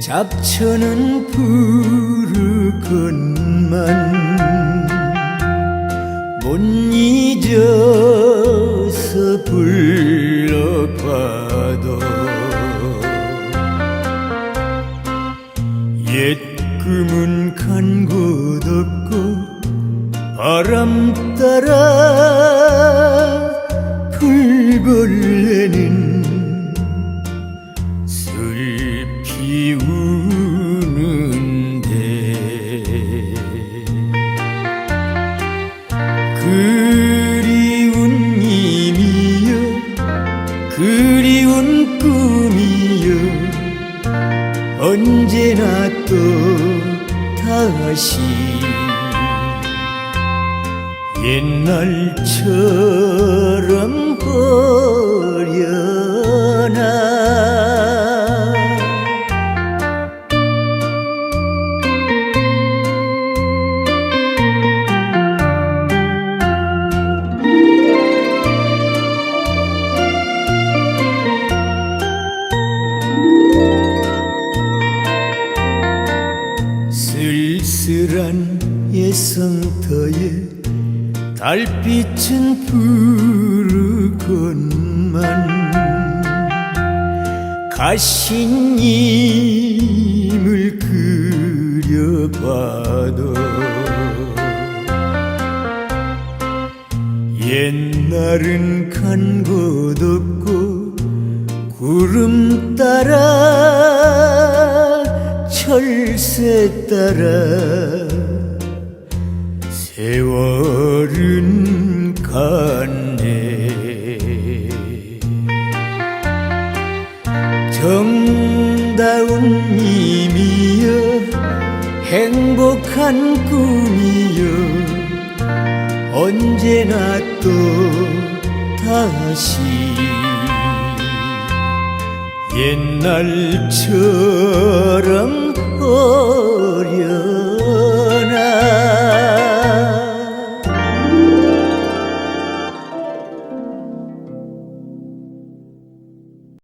잡초는 부르건만 못 잊어서 불러봐도 옛 꿈은 간 곳 없고 바람 따라 풀벌레는 다시 옛날처럼 쓸쓸한 예성터에 달빛은 부르건만 가신님을 그려봐도 옛날은 간 곳 없고 구름 따라 철새 따라 세월은 갔네. 정다운 님이여 행복한 꿈이여 언제나 또 다시 옛날처럼